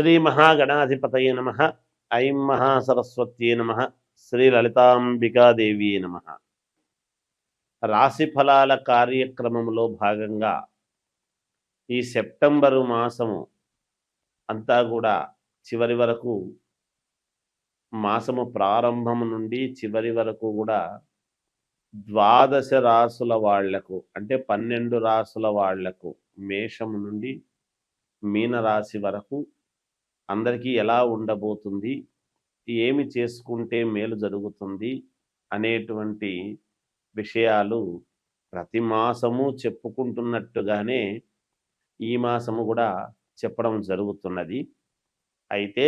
శ్రీ మహాగణాధిపతయ నమ. ఐం మహాసరస్వత్యే నమ. శ్రీ లలితాంబికాదేవి నమ. రాశి ఫలాల కార్యక్రమంలో భాగంగా ఈ సెప్టెంబరు మాసము అంతా కూడా చివరి వరకు మాసము ప్రారంభం నుండి చివరి వరకు కూడా ద్వాదశ రాసుల వాళ్ళకు అంటే పన్నెండు రాసుల వాళ్ళకు మేషము నుండి మీనరాశి వరకు అందరికీ ఎలా ఉండబోతుంది? ఏమి చేసుకుంటే మేలు జరుగుతుంది? అనేటువంటి విషయాలు ప్రతి మాసము చెప్పుకుంటున్నట్టుగానే ఈ మాసము కూడా చెప్పడం జరుగుతున్నది. అయితే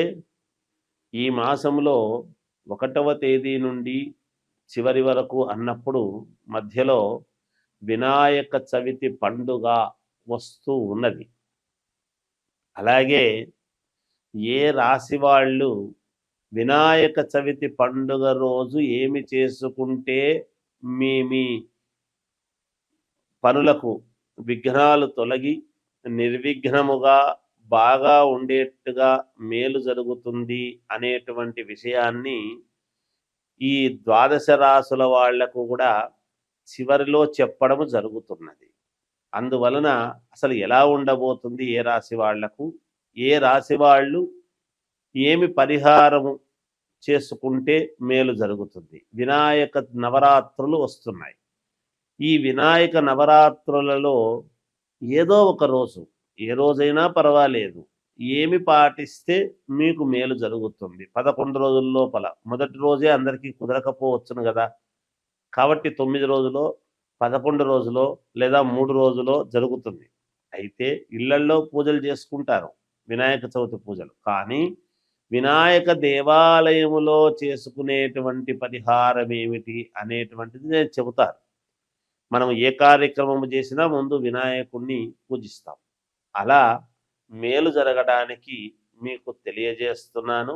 ఈ మాసంలో ఒకటవ తేదీ నుండి చివరి వరకు అన్నప్పుడు మధ్యలో వినాయక చవితి పండుగ వస్తూ ఉన్నది. అలాగే ఏ రాశి వాళ్ళు వినాయక చవితి పండుగ రోజు ఏమి చేసుకుంటే మీ మీ పనులకు విఘ్నాలు తొలగి నిర్విఘ్నముగా బాగా ఉండేట్టుగా మేలు జరుగుతుంది అనేటువంటి విషయాన్ని ఈ ద్వాదశ రాసుల వాళ్ళకు కూడా చివరిలో చెప్పడం జరుగుతున్నది. అందువలన అసలు ఎలా ఉండబోతుంది ఏ రాశి వాళ్ళకు? ఏ రాశి వాళ్ళు ఏమి పరిహారము చేసుకుంటే మేలు జరుగుతుంది? వినాయక నవరాత్రులు వస్తున్నాయి. ఈ వినాయక నవరాత్రులలో ఏదో ఒక రోజు ఏ రోజైనా పర్వాలేదు ఏమి పాటిస్తే మీకు మేలు జరుగుతుంది. పదకొండు రోజుల లోపల మొదటి రోజే అందరికీ కుదరకపోవచ్చును కదా. కాబట్టి తొమ్మిది రోజులో పదకొండు రోజులో లేదా మూడు రోజులో జరుగుతుంది. అయితే ఇళ్ళల్లో పూజలు చేసుకుంటారు. వినాయక చవితి పూజలు. కానీ వినాయక దేవాలయములో చేసుకునేటువంటి పరిహారం ఏమిటి అనేటువంటిది నేను చెబుతాను. మనం ఏ కార్యక్రమం చేసినా ముందు వినాయకుణ్ణి పూజిస్తాం. అలా మేలు జరగడానికి మీకు తెలియజేస్తున్నాను.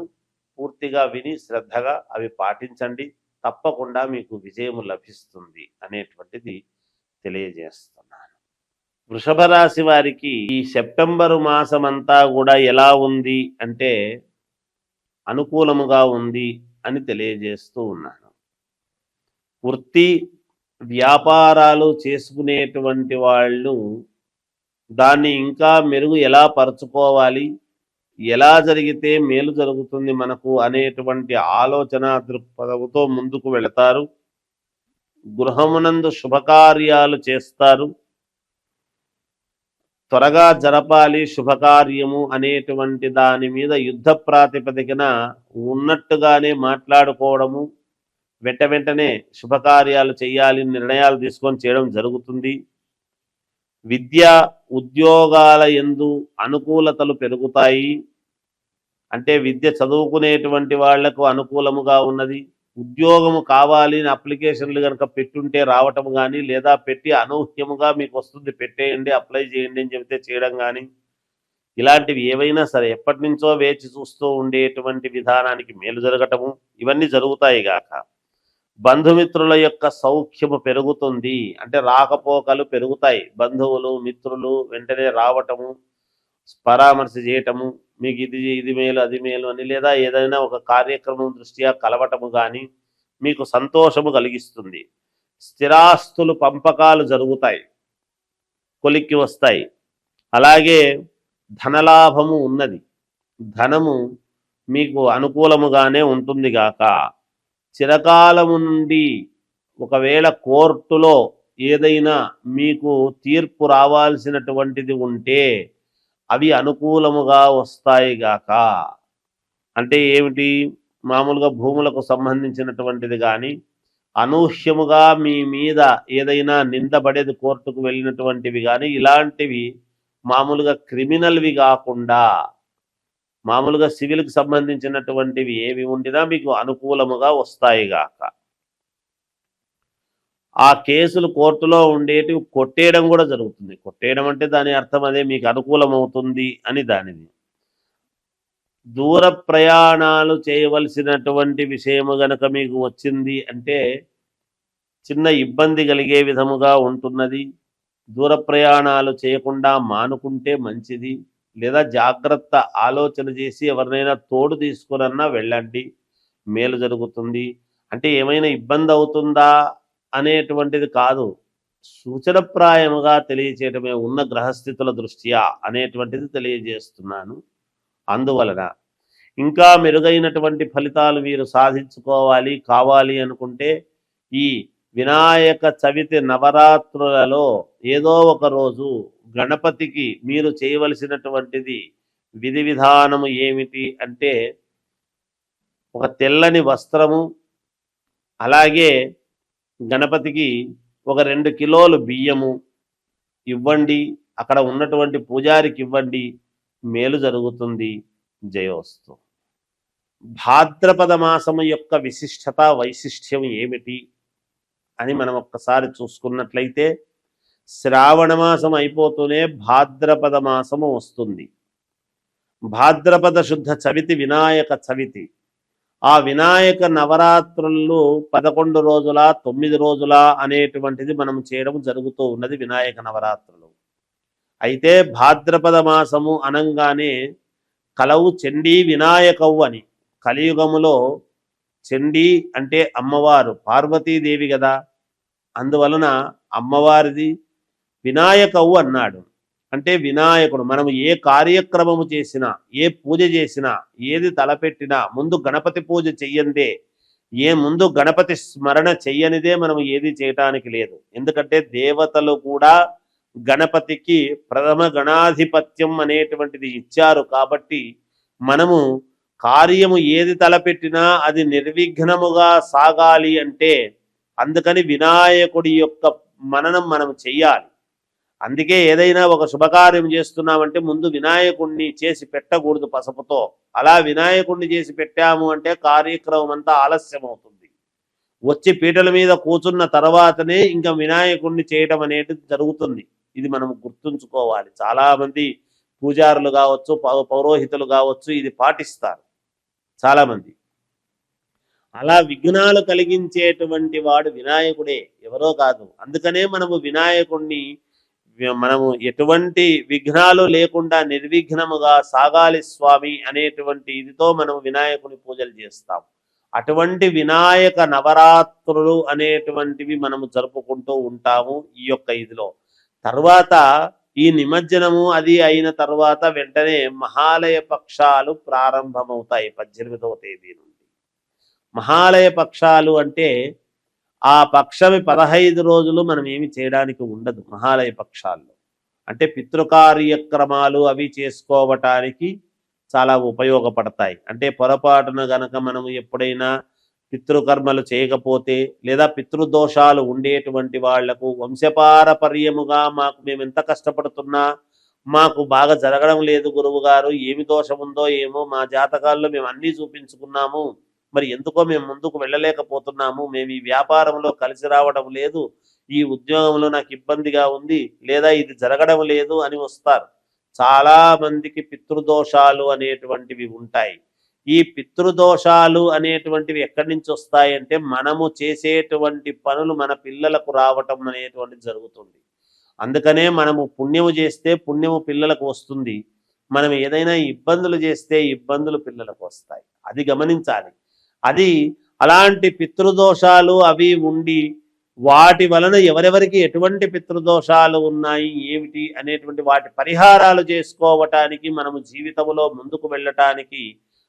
పూర్తిగా విని శ్రద్ధగా అవి పాటించండి. తప్పకుండా మీకు విజయము లభిస్తుంది అనేటువంటిది తెలియజేస్తున్నాను. వృషభ రాశి వారికి ఈ సెప్టెంబరు మాసమంతా కూడా ఎలా ఉంది అంటే అనుకూలముగా ఉంది అని తెలియజేస్తూ ఉన్నాను. వృత్తి వ్యాపారాలు చేసుకునేటువంటి వాళ్ళు దాన్ని ఇంకా మెరుగు ఎలా పరుచుకోవాలి ఎలా జరిగితే మేలు జరుగుతుంది మనకు అనేటువంటి ఆలోచన దృక్పథంతో ముందుకు వెళతారు. గృహమునందు శుభకార్యాలు చేస్తారు. త్వరగా జరపాలి శుభకార్యము అనేటువంటి దాని మీద యుద్ధ ప్రాతిపదికన ఉన్నట్టుగానే మాట్లాడుకోవడము వెంట వెంటనే శుభకార్యాలు చేయాలి నిర్ణయాలు తీసుకొని చేయడం జరుగుతుంది. విద్య ఉద్యోగాల ఎందు అనుకూలతలు పెరుగుతాయి. అంటే విద్య చదువుకునేటువంటి వాళ్ళకు అనుకూలముగా ఉన్నది. ఉద్యోగము కావాలి అని అప్లికేషన్లు కనుక పెట్టుంటే రావటం కానీ లేదా పెట్టి అనూహ్యముగా మీకు వస్తుంది పెట్టేయండి అప్లై చేయండి అని చెబితే చేయడం కానీ ఇలాంటివి ఏవైనా సరే ఎప్పటి నుంచో వేచి చూస్తూ ఉండేటువంటి విధానానికి మేలు జరగటము ఇవన్నీ జరుగుతాయి గాక. బంధుమిత్రుల యొక్క సౌఖ్యము పెరుగుతుంది అంటే రాకపోకలు పెరుగుతాయి. బంధువులు మిత్రులు వెంటనే రావటము పరామర్శ చేయటము మీకు ఇది ఇది మేలు అది మేలు అని లేదా ఏదైనా ఒక కార్యక్రమం దృష్ట్యా కలవటము కానీ మీకు సంతోషము కలిగిస్తుంది. స్థిరాస్తులు పంపకాలు జరుగుతాయి. కొలిక్కి వస్తాయి. అలాగే ధనలాభము ఉన్నది. ధనము మీకు అనుకూలముగానే ఉంటుంది గాక. చిరకాలము నుండి ఒకవేళ కోర్టులో ఏదైనా మీకు తీర్పు రావాల్సినటువంటిది ఉంటే అవి అనుకూలముగా వస్తాయి గాక. అంటే ఏమిటి? మామూలుగా భూములకు సంబంధించినటువంటిది కానీ అనూహ్యముగా మీ మీద ఏదైనా నిందబడేది కోర్టుకు వెళ్ళినటువంటివి కానీ ఇలాంటివి మామూలుగా క్రిమినల్వి కాకుండా మామూలుగా సివిల్కి సంబంధించినటువంటివి ఏవి ఉండినా మీకు అనుకూలముగా వస్తాయి గాక. ఆ కేసులు కోర్టులో ఉండేటివి కొట్టేయడం కూడా జరుగుతుంది. కొట్టేయడం అంటే దాని అర్థం అదే మీకు అనుకూలమవుతుంది అని దానిది. దూర ప్రయాణాలు చేయవలసినటువంటి విషయము గనక మీకు వచ్చింది అంటే చిన్న ఇబ్బంది కలిగే విధముగా ఉంటున్నది. దూర ప్రయాణాలు చేయకుండా మానుకుంటే మంచిది. లేదా జాగ్రత్త ఆలోచన చేసి ఎవరినైనా తోడు తీసుకునన్నా వెళ్ళండి. మేలు జరుగుతుంది. అంటే ఏమైనా ఇబ్బంది అవుతుందా? అనేటువంటిది కాదు. సూచనప్రాయముగా తెలియచేయటమే ఉన్న గ్రహస్థితుల దృష్ట్యా అనేటువంటిది తెలియజేస్తున్నాను. అందువలన ఇంకా మెరుగైనటువంటి ఫలితాలు మీరు సాధించుకోవాలి కావాలి అనుకుంటే ఈ వినాయక చవితి నవరాత్రులలో ఏదో ఒక రోజు గణపతికి మీరు చేయవలసినటువంటిది విధి విధానము ఏమిటి అంటే ఒక తెల్లని వస్త్రము అలాగే గణపతికి ఒక రెండు కిలోలు బియ్యము ఇవ్వండి అక్కడ ఉన్నటువంటి పూజారికి ఇవ్వండి మేలు జరుగుతుంది. జయోస్తు. భాద్రపద మాసము యొక్క విశిష్టత వైశిష్ట్యం ఏమిటి అని మనం ఒక్కసారి చూసుకున్నట్లయితే శ్రావణ మాసం అయిపోతూనే భాద్రపద మాసము వస్తుంది. భాద్రపద శుద్ధ చవితి వినాయక చవితి. ఆ వినాయక నవరాత్రుల్లో పదకొండు రోజుల తొమ్మిది రోజుల అనేటువంటిది మనం చేయడం జరుగుతూ ఉన్నది వినాయక నవరాత్రులు. అయితే భాద్రపద మాసము అనంగానే కలవు చండీ వినాయకవు అని కలియుగములో చండీ అంటే అమ్మవారు పార్వతీదేవి కదా అందువలన అమ్మవారిది వినాయకవు అన్నాడు. అంటే వినాయకుడు మనం ఏ కార్యక్రమము చేసినా ఏ పూజ చేసినా ఏది తలపెట్టినా ముందు గణపతి పూజ చెయ్యందే. ఏ ముందు గణపతి స్మరణ చెయ్యనిదే మనం ఏది చేయటానికి లేదు. ఎందుకంటే దేవతలు కూడా గణపతికి ప్రథమ గణాధిపత్యం అనేటువంటిది ఇచ్చారు కాబట్టి మనము కార్యము ఏది తలపెట్టినా అది నిర్విఘ్నముగా సాగాలి అంటే అందుకని వినాయకుడి యొక్క మననం మనం చెయ్యాలి. అందుకే ఏదైనా ఒక శుభకార్యం చేస్తున్నామంటే ముందు వినాయకుణ్ణి చేసి పెట్టకూడదు పసుపుతో. అలా వినాయకుణ్ణి చేసి పెట్టాము అంటే కార్యక్రమం అంతా ఆలస్యం అవుతుంది వచ్చి పీటల మీద కూర్చున్న తర్వాతనే ఇంకా వినాయకుణ్ణి చేయటం అనేది జరుగుతుంది. ఇది మనం గుర్తుంచుకోవాలి. చాలా మంది పూజారులు కావచ్చు పౌ- పౌరోహితులు కావచ్చు ఇది పాటిస్తారు. చాలా మంది అలా విఘ్నాలు కలిగించేటువంటి వాడు వినాయకుడే. ఎవరో కాదు. అందుకనే మనము వినాయకుణ్ణి మనము ఎటువంటి విఘ్నాలు లేకుండా నిర్విఘ్నముగా సాగాలి స్వామి అనేటువంటి ఇదితో మనం వినాయకుని పూజలు చేస్తాం. అటువంటి వినాయక నవరాత్రులు అనేటువంటివి మనము జరుపుకుంటూ ఉంటాము ఈ యొక్క ఇదిలో. తర్వాత ఈ నిమజ్జనము అది అయిన తర్వాత వెంటనే మహాలయ పక్షాలు ప్రారంభమవుతాయి పద్దెనిమిదవ తేదీ నుండి. మహాలయ పక్షాలు అంటే ఆ పక్షమి పదహైదు రోజులు మనం ఏమి చేయడానికి ఉండదు మహాలయ పక్షాల్లో. అంటే పితృకార్యక్రమాలు అవి చేసుకోవటానికి చాలా ఉపయోగపడతాయి. అంటే పొరపాటున గనక మనం ఎప్పుడైనా పితృకర్మలు చేయకపోతే లేదా పితృదోషాలు ఉండేటువంటి వాళ్ళకు వంశపారపర్యముగా మాకు మేము ఎంత కష్టపడుతున్నా మాకు బాగా జరగడం లేదు గురువు గారు ఏమి దోషం ఉందో ఏమో మా జాతకాల్లో మేము అన్నీ చూపించుకున్నాము. మరి ఎందుకో మేము ముందుకు వెళ్ళలేకపోతున్నాము. మేము ఈ వ్యాపారంలో కలిసి రావడం లేదు. ఈ ఉద్యోగంలో నాకు ఇబ్బందిగా ఉంది. లేదా ఇది జరగడం లేదు అని వస్తారు. చాలా మందికి పితృదోషాలు అనేటువంటివి ఉంటాయి. ఈ పితృదోషాలు అనేటువంటివి ఎక్కడి నుంచి వస్తాయంటే మనము చేసేటువంటి పనులు మన పిల్లలకు రావటం అనేటువంటిది జరుగుతుంది. అందుకనే మనము పుణ్యము చేస్తే పుణ్యము పిల్లలకు వస్తుంది. మనం ఏదైనా ఇబ్బందులు చేస్తే ఇబ్బందులు పిల్లలకు వస్తాయి. అది గమనించాలి. అది అలాంటి పితృదోషాలు అవి ఉండి వాటి వలన ఎవరెవరికి ఎటువంటి పితృదోషాలు ఉన్నాయి ఏమిటి అనేటువంటి వాటి పరిహారాలు చేసుకోవటానికి మనము జీవితంలో ముందుకు వెళ్ళటానికి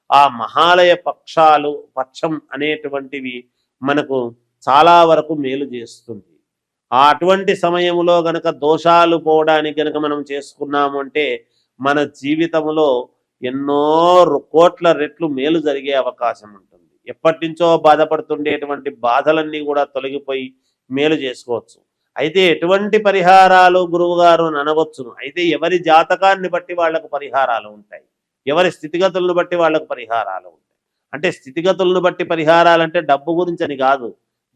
ఆ మహాలయ పక్షాలు పక్షం అనేటువంటివి మనకు చాలా వరకు మేలు చేస్తుంది. ఆ అటువంటి సమయంలో గనక దోషాలు పోవడానికి గనక మనం చేసుకున్నాము అంటే మన జీవితంలో ఎన్నో కోట్ల రెట్లు మేలు జరిగే అవకాశం ఉంటుంది. ఎప్పటి నుంచో బాధపడుతుండేటువంటి బాధలన్నీ కూడా తొలగిపోయి మేలు చేసుకోవచ్చు. అయితే ఎటువంటి పరిహారాలు గురువుగారు అని అనవచ్చును. అయితే ఎవరి జాతకాన్ని బట్టి వాళ్ళకు పరిహారాలు ఉంటాయి. ఎవరి స్థితిగతులను బట్టి వాళ్ళకు పరిహారాలు ఉంటాయి. అంటే స్థితిగతులను బట్టి పరిహారాలు అంటే డబ్బు గురించి అని కాదు.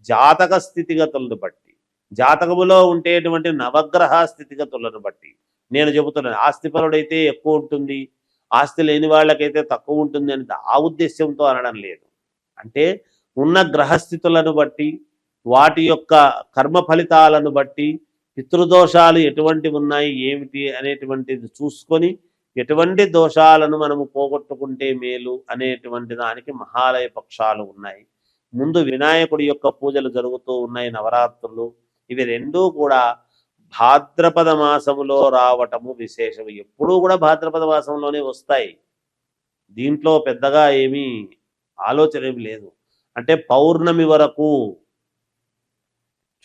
జాతక స్థితిగతులను బట్టి. జాతకములో ఉండేటువంటి నవగ్రహ స్థితిగతులను బట్టి. నేను చెబుతున్నాను ఆస్తిపరుడైతే ఎక్కువ ఉంటుంది. ఆస్తి లేని వాళ్ళకైతే తక్కువ ఉంటుంది అని ఆ ఉద్దేశంతో అనడం లేదు. అంటే ఉన్న గ్రహస్థితులను బట్టి వాటి యొక్క కర్మ ఫలితాలను బట్టి పితృదోషాలు ఎటువంటి ఉన్నాయి ఏమిటి అనేటువంటిది చూసుకొని ఎటువంటి దోషాలను మనము పోగొట్టుకుంటే మేలు అనేటువంటి దానికి మహాలయ పక్షాలు ఉన్నాయి. ముందు వినాయకుడి యొక్క పూజలు జరుగుతూ ఉన్నాయి నవరాత్రులు. ఇవి రెండూ కూడా భాద్రపద మాసములో రావటము విశేషము ఎప్పుడూ కూడా భాద్రపద మాసంలోనే వస్తాయి. దీంట్లో పెద్దగా ఏమీ ఆలోచన ఏమి లేదు. అంటే పౌర్ణమి వరకు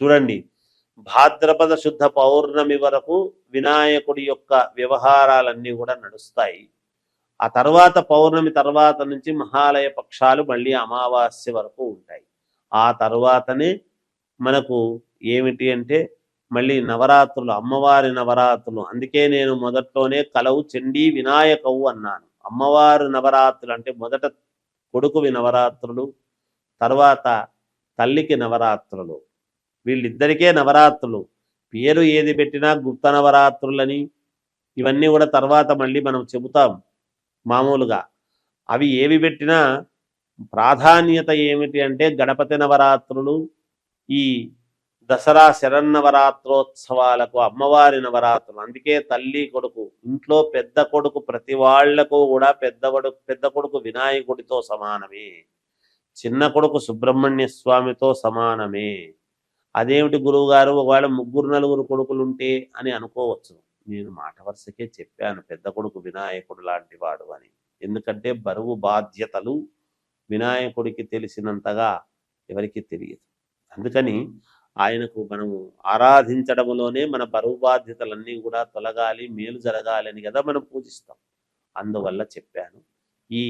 చూడండి భాద్రపద శుద్ధ పౌర్ణమి వరకు వినాయకుడి యొక్క వ్యవహారాలన్నీ కూడా నడుస్తాయి. ఆ తర్వాత పౌర్ణమి తర్వాత నుంచి మహాలయ పక్షాలు మళ్ళీ అమావాస్య వరకు ఉంటాయి. ఆ తర్వాతనే మనకు ఏమిటి అంటే మళ్ళీ నవరాత్రులు అమ్మవారి నవరాత్రులు. అందుకే నేను మొదట్లోనే కలవు చండీ వినాయకవు అన్నాను. అమ్మవారి నవరాత్రులు అంటే మొదట కొడుకువి నవరాత్రులు తర్వాత తల్లికి నవరాత్రులు. వీళ్ళిద్దరికే నవరాత్రులు. పేరు ఏది పెట్టినా గుప్త నవరాత్రులని ఇవన్నీ కూడా తర్వాత మళ్ళీ మనం చెబుతాం మామూలుగా. అవి ఏవి పెట్టినా ప్రాధాన్యత ఏమిటి అంటే గణపతి నవరాత్రులు ఈ దసరా శరన్నవరాత్రోత్సవాలకు అమ్మవారి నవరాత్రులు. అందుకే తల్లి కొడుకు ఇంట్లో పెద్ద కొడుకు ప్రతి వాళ్ళకు కూడా పెద్ద కొడుకు పెద్ద కొడుకు వినాయకుడితో సమానమే. చిన్న కొడుకు సుబ్రహ్మణ్య స్వామితో సమానమే. అదేమిటి గురువు గారు ఒకవేళ ముగ్గురు నలుగురు కొడుకులు ఉంటే అని అనుకోవచ్చు. నేను మాట వరుసకే చెప్పాను పెద్ద కొడుకు వినాయకుడు లాంటి వాడు అని. ఎందుకంటే బరువు బాధ్యతలు వినాయకుడికి తెలిసినంతగా ఎవరికి తెలియదు. అందుకని ఆయనకు మనము ఆరాధించడంలోనే మన బరువు బాధ్యతలన్నీ కూడా తొలగాలి మేలు జరగాలి అని కదా మనం పూజిస్తాం. అందువల్ల చెప్పాను ఈ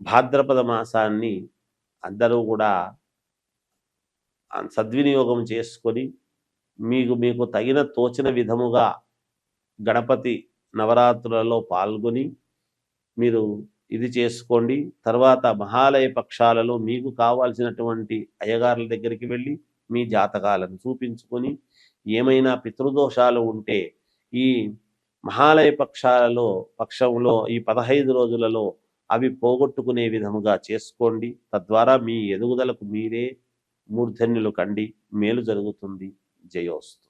భాద్రపద మాసాన్ని అందరూ కూడా సద్వినియోగం చేసుకొని మీకు మీకు తగిన తోచిన విధముగా గణపతి నవరాత్రులలో పాల్గొని మీరు ఇది చేసుకోండి. తర్వాత మహాలయ పక్షాలలో మీకు కావాల్సినటువంటి అయ్యగారుల దగ్గరికి వెళ్ళి మీ జాతకాలను చూపించుకొని ఏమైనా పితృదోషాలు ఉంటే ఈ మహాలయ పక్షాలలో పక్షంలో ఈ పదహైదు రోజులలో అవి పోగొట్టుకునే విధముగా చేసుకోండి. తద్వారా మీ ఎదుగుదలకు మీరే మూర్ధన్యులు కండి. మేలు జరుగుతుంది. జయోస్తు.